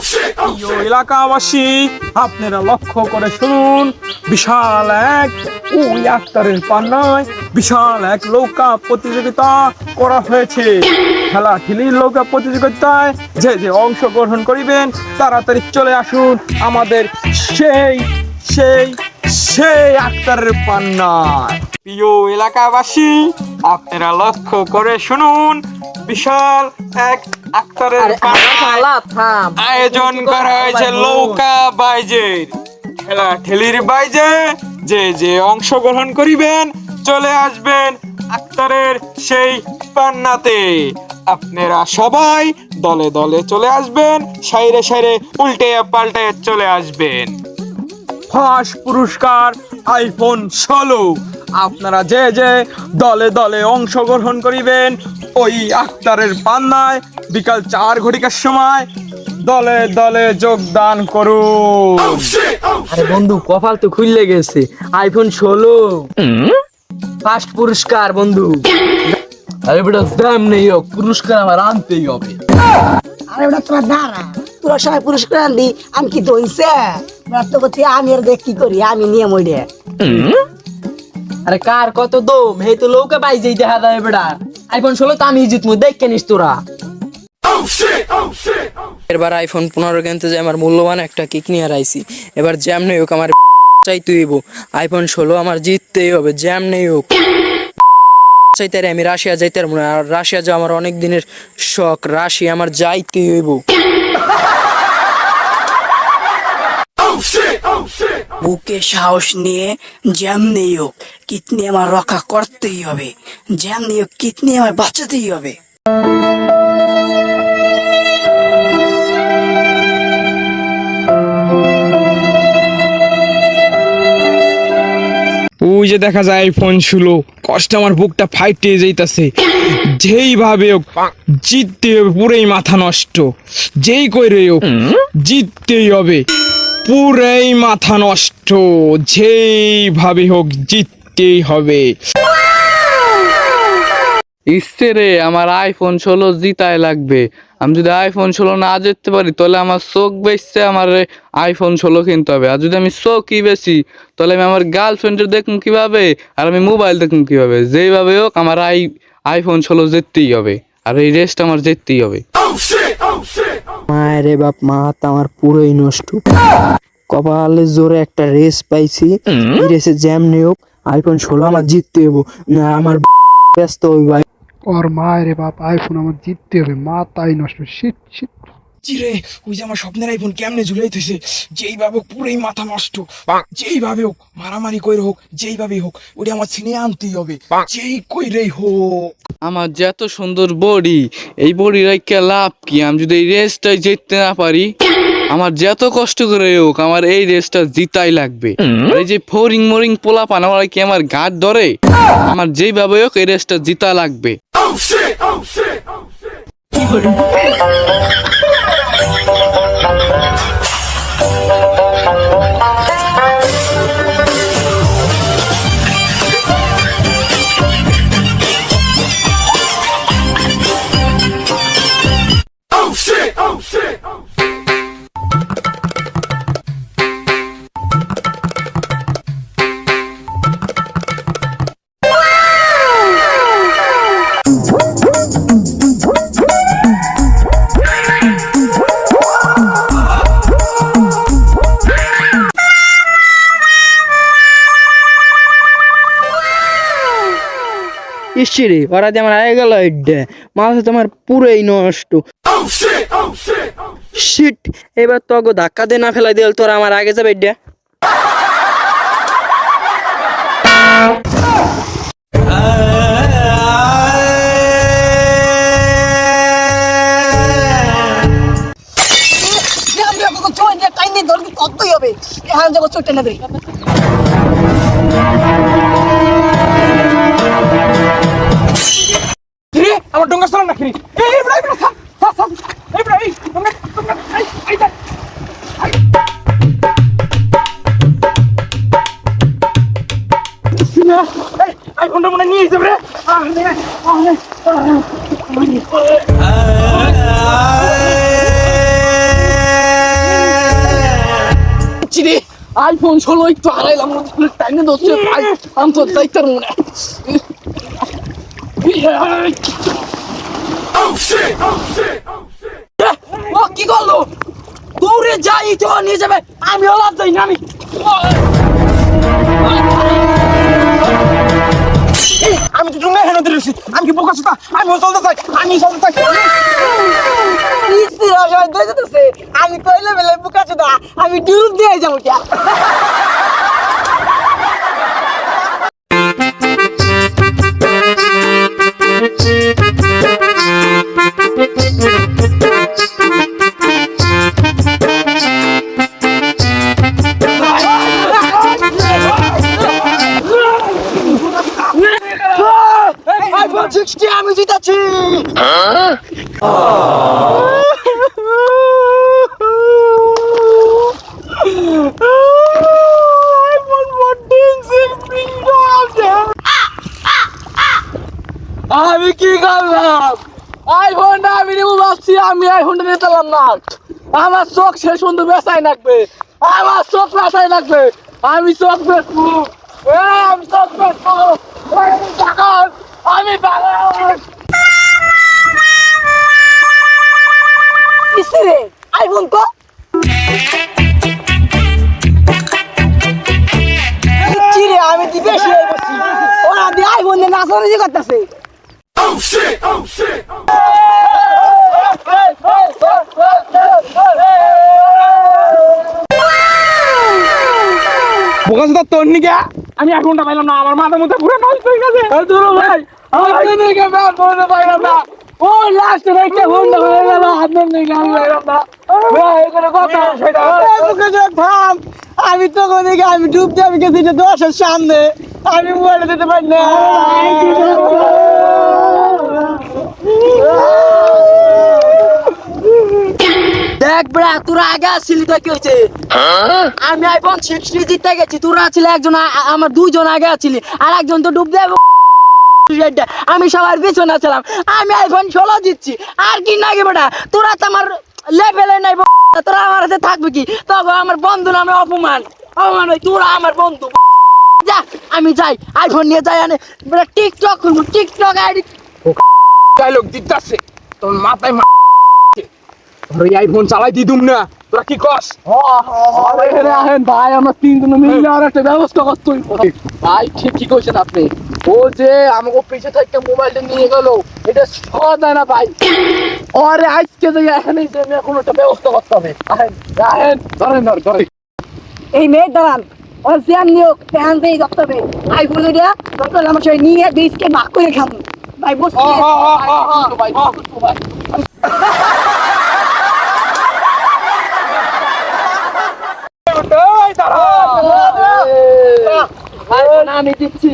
প্রিয় এলাকাবাসী, আপনারা লক্ষ্য করে শুনুন বিশাল এক ওই আক্তারের পান্নায় বিশাল এক নৌকা প্রতিযোগিতা করা হয়েছে। খেলা খেলির নৌকা প্রতিযোগিতায় যে যে অংশগ্রহণ করিবেন, তাড়াতাড়ি চলে আসুন আমাদের সেই সেই সেই আক্তারের পান্নায়। প্রিয় এলাকাবাসী, আপনারা লক্ষ্য করে শুনুন, বিশাল এক আক্তারের আয়োজন করা হয়েছে লৌকা বাইজের খেলা ঠেলির বাইজে যে যে অংশগ্রহণ করিবেন চলে আসবেন আক্তারের সেই পান্নাতে। আপনারা সবাই দলে দলে চলে আসবেন সাইরে সাইরে উল্টে পাল্টে চলে আসবেন। ফার্স্ট পুরস্কার আইফোন ষোলো। আপনারা যে যে দলে দলে অংশগ্রহণ করিবেন ওই আক্তারের পান্নায় বিকাল চার ঘটিকার সময় দলে দলে যোগদান করুন। আরে বন্ধু কপাল তো খুললে গেছে। আইফোন ষোলো। ফার্স্ট পুরস্কার বন্ধু। আরে বেটা দাম নেই হোক পুরস্কার আমার আনতেই হবে। আরে ওটা তোরা দাঁড়া। তোরা সবাই পুরস্কার আনলি আমি কি দইছে তো করছি আমি আর দেখ কি করি আমি নিয়ে মরে। আরে কার কত দম? হে তো লৌকা পাই যেই দেখা যায় বেটা। আইফোন ষোলো তো আমি জিতমু, দেখ কেনিস তোরা। এবার আইফোন পনেরো কিনতে যে আমার মূল্যবান একটা কিক নিয়ে আইছি। এবার জ্যাম নেই হোক, আমার চাইতেই হইব। আইফোন ষোলো আমার জিততেই হবে জ্যাম নেই হোক। চাইতে আমি রাশিয়া যাইতে আর রাশিয়া যাওয়া আমার অনেক দিনের শখ, রাশিয়া আমার যাইতেই হইব। বুকে সাহস নিয়ে জ্যাম নেই হোক কিতনি আমার রক্ষা করতেই হবে। জ্যাম নেই হোক কিতনি আমার বাঁচাতেই হবে। ওই যে দেখা যায় আইফোন শুলো কষ্ট আমার বুকটা ফাইটে যাইতাছে। যেইভাবে হোক জিততে হবে পুরাই মাথা নষ্ট। যেই কইরে হোক জিততেই হবে। পুরাই মাথা নষ্ট। যেইভাবে হোক জিততেই হবে। ইচ্ছে রে, আমার আইফোন ষোলো জিতাই লাগবে। আমি যদি আইফোন ষোলো না জিততে পারি, তাহলে আমার চোখ বেচছে আমার আইফোন ষোলো কিনতে হবে। আর যদি আমি চোখই বেশি তাহলে আমি আমার গার্লফ্রেন্ডের দেখুন কীভাবে, আর আমি মোবাইল দেখুন কীভাবে। যেইভাবে হোক, আমার আই আইফোন ষোলো জিততেই হবে। আর এই রেসটা আমার জিততেই হবে। মায়ের রে বাপ মা তো আমার পুরোই নষ্ট। কপালে জোরে একটা রেস পাইছি। এই রেসে জ্যাম নিয়োগ হোক আইফোন ষোলো আমার জিততে হব না আমার ব্যস্ত হই ভাই ওর মায়ের বাপ আইফোন আমার জিততে হবে মা তাই নষ্ট। শীত শীত চিরে ওই যে আমার স্বপ্নের আইফোন কেমনে ঝুলাইতেছে যেইভাবে হোক পুরোই মাথা নষ্ট। যেইভাবে হোক মারামারি কইরে হোক যেইভাবে হোক ওটা আমার ছিনিয়ে আনতেই হবে। যেই কইরেই হোক। আমার যে এত সুন্দর বডি এই বডি রাইকে লাভ কি? আমি যদি এই রেসটাই জিততে না পারি আমার যত কষ্ট করে হোক আমার এই রেসটা জিতাই লাগবে। এই যে ফোরিং মোরিং পোলা পান আমার কি আমার গাছ ধরে? আমার যেইভাবে হোক এই রেসটা জিতা লাগবে। ইসি রে ওরা আমার আগে গেল মাথা তোমার পুরোই নষ্ট। শিট এবার তো আগো ধাক্কা দিয়ে না ফেলাই দিল তোরা আমার আগে যাবে দিয়ে টাইম কতই হবে এখন যাব চোটে না দেই ডঙ্গা এই আইফোনটা মনে নিয়ে যাবে রে আহ নে আহ নে আহ নে করছি রে আইফোন ষোলো একটু হারাইলাম টাইমে ধরছে আমি তো দায়িত্বের মনে ও কি করল? দৌড়ে যাই, তো নিয়ে যাবে। আমি লাভ দেই না, আমি। আমি তো তুমি হেন দিয়েছি আমি কি বোকা সুতা আমি চলতে চাই, আমি চলতে চাই। আমি কইলে বেলে বুকা চুদা আমি ডুব দিয়ে যাব কে? আমি কি করলাম? আইফোনটা আমি নেব ভাবছি, আমি আইফোনটা নিতে না। আমার চোখ শেষ সুন্দর বেসাই লাগবে। আমার চোখ বেসাই লাগবে। আমি চোখ বেসবো আমি চোখ বেসবো আমি পাগল কিসরে আইফোন তো। চিরে আমি তো বেশি হয়ে গেছি? ওরা দিয়ে আইফোন দিয়ে নাচানাচি করতেছে। বোকা সুতা তোর নিকে আমি এখনটা পাইলাম না আমার মাথার মধ্যে পুরো নষ্ট হয়ে গেছে। ধরো ভাই আমার পারলাম না। ও লাস্ট রেখে ফোনটা হয়ে গেল আপনার আমি না। থাম তো ওদিকে আমি ডুব দিয়ে আমি গেছি দশের সামনে। আমি মোবাইল দিতে পারি না। দেখ। ব্রা তোরা আগে আসছিলি তো কি হয়েছে? আমি আইফোন সিক্সটি জিতে গেছি তোরা ছিল একজন আমার দুজন আগে আছিলি আর একজন তো ডুব দেবে আমি সবার পিছনে ছিলাম। আমি আইফোন ষোলো দিচ্ছি। আর কি না নাকি বেটা তোরা তো আমার লেভেলে নাই তোরা আমার হাতে থাকবে কি? তবে আমার বন্ধু নামে অপমান। অপমান ওই তোরা আমার বন্ধু। যা আমি যাই। আইফোন নিয়ে যাই আনে। বেটা টিকটক খুলবো। টিকটক আইডি ডায়লগ দিতাছে। তোর মাথায় মা আইফোন চালাই দিদুম না। তোরা কি কস? আহেন ভাই আমরা তিনজন মিলে আর একটা ব্যবস্থা করতে ভাই ঠিক কি কইছেন আপনি। ও যে আমাকে পিছে থেকে মোবাইলটা নিয়ে গেল এটা সহজ না ভাই। আরে আজকে যে এখানে যে আমি এখন একটা ব্যবস্থা করতে হবে। আহেন ধরেন ধর ধরেন। এই মেয়ে দাঁড়ান ওর সিয়াম নিয়োগ ফ্যান দিয়ে দপ্তর আইফোন এটা দপ্তর আমার সবাই নিয়ে ডিসকে ভাগ করে খাব। ভাই বসছি ভাই ভাই। আমি দিচ্ছি।